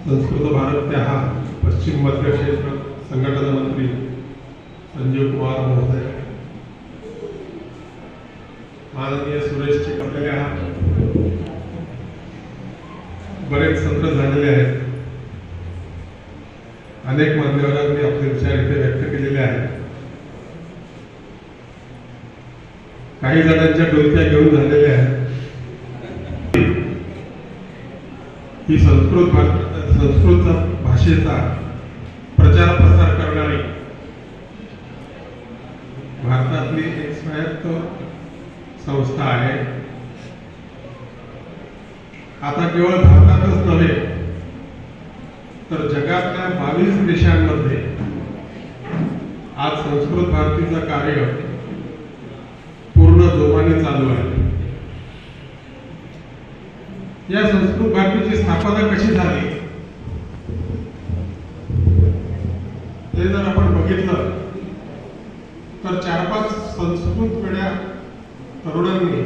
संस्कृत भारत हा पश्चिम मध्य क्षेत्र संघटना मंत्री संजीव कुमार महोदय। माननीय सुरेश चिकटले बरेच सत्र झालेले आहेत. अनेक मान्यवरांनी आपले विचार इथे व्यक्त केलेले आहेत. काही जणांच्या डोलक्या घेऊन झालेल्या आहेत. ही संस्कृत संस्कृत भाषेचा प्रचार प्रसार करणारी भारतातली एक स्वायत्त संस्था आहे. आता केवळ भारतातच नव्हे तर जगातल्या बावीस देशांमध्ये आज संस्कृत भारतीचं कार्य पूर्ण जोमाने चालू आहे. या संस्कृत भारतीची स्थापना कशी झाली? ते जर आपण बघितलं तर चार पाच संस्कृत पिढ्या तरुणांनी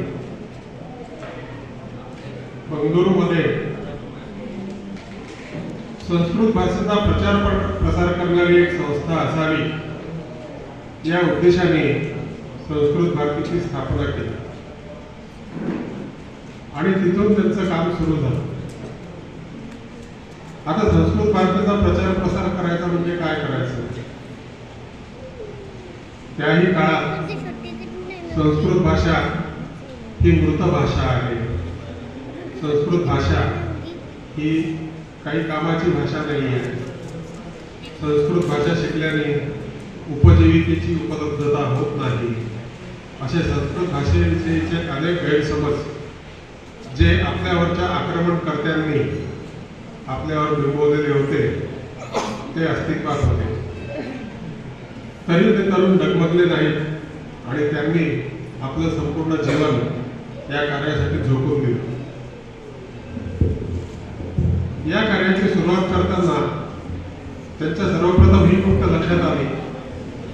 बंगळुरूमध्ये संस्कृत भाषेचा प्रचार प्रसार करणारी एक संस्था असावी या उद्देशाने संस्कृत भारतीची स्थापना केली. आणि तिथून त्यांचं काम सुरू झालं. आता संस्कृत भारतीचा प्रचार प्रसार करायचा म्हणजे काय करायचं? त्याही काळात संस्कृत भाषा ही मृत भाषा आहे. संस्कृत भाषा ही काही कामाची भाषा नाही आहे. संस्कृत भाषा शिकल्याने उपजीविकेची उपलब्धता होत नाही. असे संस्कृत भाषेविषयीचे अनेक गैरसमज जे आपल्यावरच्या आक्रमणकर्त्यांनी आपल्यावर बिंबवलेले होते ते अस्तित्वात होते. तरी ते तरुण डगमगले नाहीत आणि त्यांनी आपलं संपूर्ण जीवन या कार्यासाठी झोकून दिलं. या कार्याची सुरुवात करताना त्यांच्या सर्वप्रथम ही गोष्ट लक्षात आली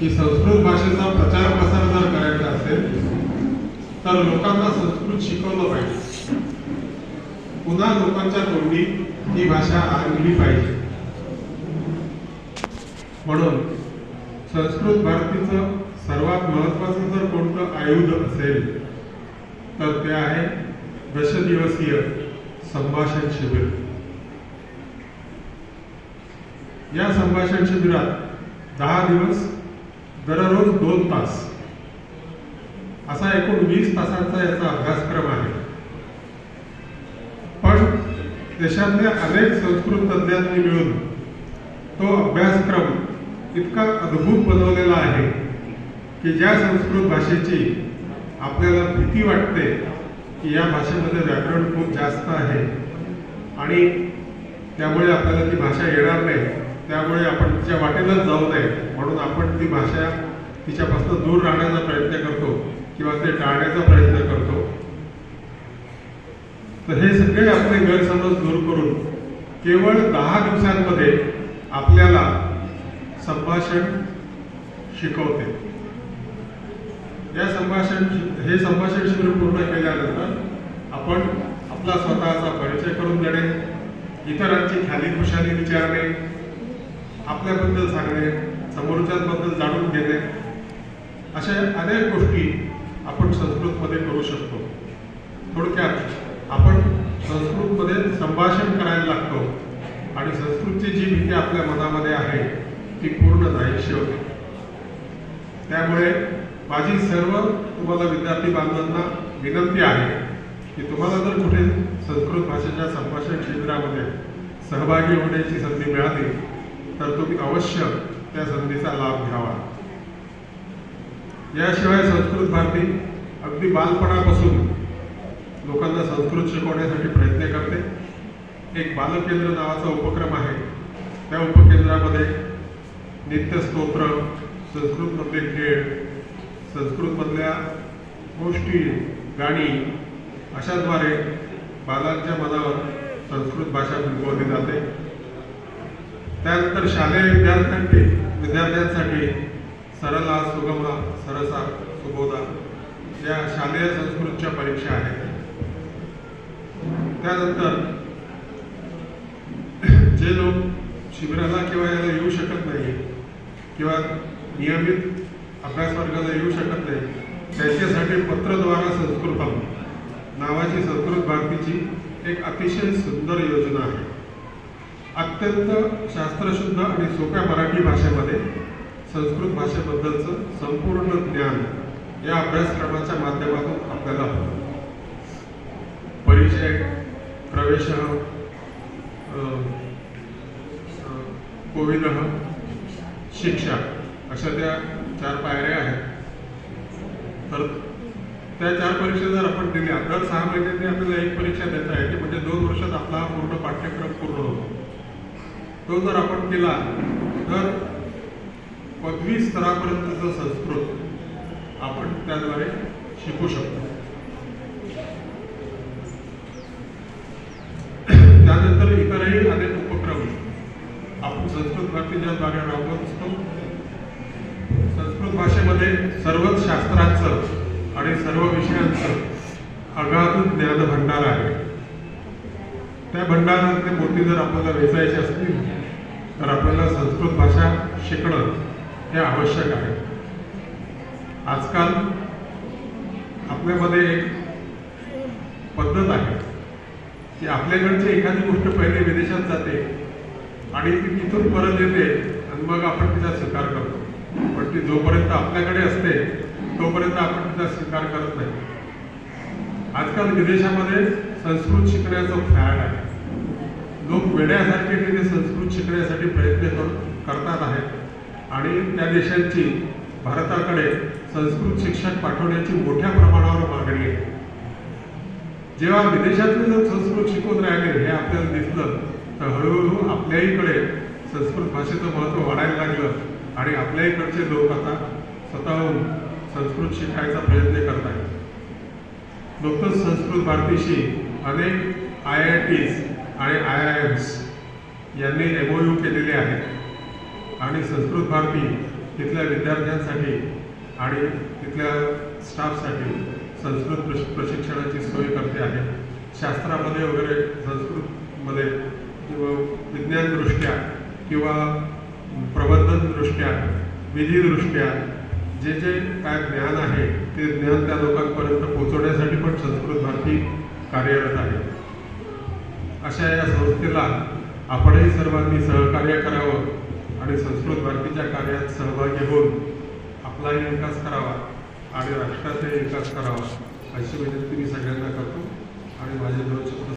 की संस्कृत भाषेचा प्रचार प्रसार जर करायचा असेल तर लोकांना संस्कृत शिकवलं पाहिजे. पुन्हा लोकांच्या तोंडी ही भाषा आणली पाहिजे. म्हणून संस्कृत भारतीचं सर्वात महत्वाचं जर कोणतं आयुध असेल तर ते आहे दशदिवसीय संभाषण शिबिर. या संभाषण शिबिरात दहा दिवस दररोज दोन तास. असा एकूण वीस तासांचा याचा अभ्यासक्रम आहे पण देशातल्या अनेक संस्कृत तज्ज्ञांनी मिळून तो अभ्यासक्रम इतका अद्भुत बनवलेला आहे की ज्या संस्कृत भाषेची आपल्याला भीती वाटते की या भाषेमध्ये व्याकरण खूप जास्त आहे आणि त्यामुळे आपल्याला ती भाषा येणार नाही त्यामुळे आपण तिच्या वाटेलाच जाऊ नये म्हणून आपण ती भाषा तिच्यापासून दूर राहण्याचा प्रयत्न करतो किंवा ते टाळण्याचा प्रयत्न करतो. तर हे सगळे आपले गैरसमज दूर करून केवळ दहा दिवसांमध्ये आपल्याला संभाषण शिकवते. या संभाषण हे संभाषण शिबिर पूर्ण केल्यानंतर आपण आपला स्वतःचा परिचय करून देणे इतरांची खाली खुशाली विचारणे आपल्याबद्दल सांगणे समोरच्याबद्दल जाणून घेणे अशा अनेक गोष्टी आपण संस्कृतमध्ये करू शकतो. थोडक्यात आपण संस्कृतमध्ये संभाषण करायला लागतो. आणि संस्कृतची जी भीती आपल्या मनामध्ये आहे ती पूर्ण नाहीशी होते त्यामुळे माझी सर्व तुम्हाला विद्यार्थी बांधवांना विनंती आहे की तुम्हाला जर कुठे संस्कृत भाषेच्या संभाषण क्षेत्रामध्ये सहभागी होण्याची संधी मिळाली तर तुम्ही अवश्य त्या संधीचा लाभ घ्यावा. याशिवाय संस्कृत भारती अगदी बालपणापासून लोकांना संस्कृत शिकवण्यासाठी प्रयत्न करते. एक बालकेंद्र नावाचा उपक्रम आहे. त्या उपकेंद्रामध्ये नित्यस्तोत्र संस्कृतमधले खेळ संस्कृतमधल्या गोष्टी गाणी अशाद्वारे बालांच्या मनावर संस्कृत भाषा बिंबवली जाते. त्यानंतर शालेय विद्यार्थ्यांसाठी विद्यार्थ्यांसाठी सरला सुगमा सरसा सुबोधा या शालेय संस्कृतच्या परीक्षा आहेत. त्यानंतर जे लोक शिबिराला किंवा याला येऊ शकत नाही किंवा नियमित अभ्यास वर्गाला येऊ शकत नाही त्यांच्यासाठी पत्रद्वारा संस्कृतम नावाची संस्कृत भारतीची एक अतिशय सुंदर योजना आहे अत्यंत शास्त्रशुद्ध आणि सोप्या मराठी भाषेमध्ये संस्कृत भाषेबद्दलचं संपूर्ण ज्ञान या अभ्यासक्रमाच्या माध्यमातून आपल्याला होतं. परिचय प्रवेश शिक्षा अशा त्या चार पायऱ्या आहेत. तर त्या चार परीक्षा जर आपण दिल्या तर सहा महिन्यांनी आपल्याला एक परीक्षा देता येते म्हणजे दोन वर्षात आपला पूर्ण पाठ्यक्रम पूर्ण होतो. तो जर आपण केला तर पदवी स्तरापर्यंतचं संस्कृत आपण त्याद्वारे शिकू शकतो. त्यानंतर इतरही अनेक उपक्रम. आपण संस्कृत भारतीच्या द्वारे राबवत असतो संस्कृत भाषेमध्ये सर्वच शास्त्रांचं आणि सर्व विषयांचं अगाध ज्ञान भंडार आहे. त्या भंडारातले मोती जर आपल्याला वेचायचे असतील तर आपल्याला संस्कृत भाषा शिकणं हे आवश्यक आहे. आजकाल आपल्यामध्ये एक पद्धत आहे. की आपल्याकडची एखादी गोष्ट पहिले विदेशात जाते आणि ती तिथून परत येते आणि मग आपण तिचा स्वीकार करतो. पण ती जोपर्यंत आपल्याकडे असते तोपर्यंत आपण तिचा स्वीकार करत नाही. आजकाल विदेशामध्ये संस्कृत शिकण्याचा फॅड आहे. लोक वेड्यासारखे तिथे संस्कृत शिकण्यासाठी प्रयत्न कर करतात आहेत. आणि त्या देशांची भारताकडे संस्कृत शिक्षक पाठवण्याची मोठ्या प्रमाणावर मागणी आहे. जेव्हा विदेशातले जर संस्कृत शिकून राहिले हे आपल्याला दिसलं तर हळूहळू आपल्याहीकडे संस्कृत भाषेचं महत्त्व वाढायला लागलं. आणि आपल्याहीकडचे लोक आता स्वतःहून संस्कृत शिकायचा प्रयत्न करत आहेत नुकतंच संस्कृत भारतीशी अनेक आय आय टीज आणि आय आय एम्स यांनी एम ओ यू केलेले आहेत. आणि संस्कृत भारती तिथल्या विद्यार्थ्यांसाठी आणि तिथल्या स्टाफसाठी संस्कृत प्रश प्रशिक्षणाची सोय करते आहे. शास्त्रामध्ये वगैरे संस्कृतमध्ये विज्ञानदृष्ट्या किंवा प्रबंधनदृष्ट्या विधीदृष्ट्या जे जे काय ज्ञान आहे ते ज्ञान त्या लोकांपर्यंत पोहोचवण्यासाठी पण संस्कृत भारती कार्यरत आहे. अशा या संस्थेला आपणही सर्वांनी सहकार्य करावं आणि संस्कृत भारतीच्या कार्यात सहभागी होऊन आपलाही विकास करावा. आणि राष्ट्राचा विकास करावा अशी विनंती मी सगळ्यांना करतो आणि माझ्या दोन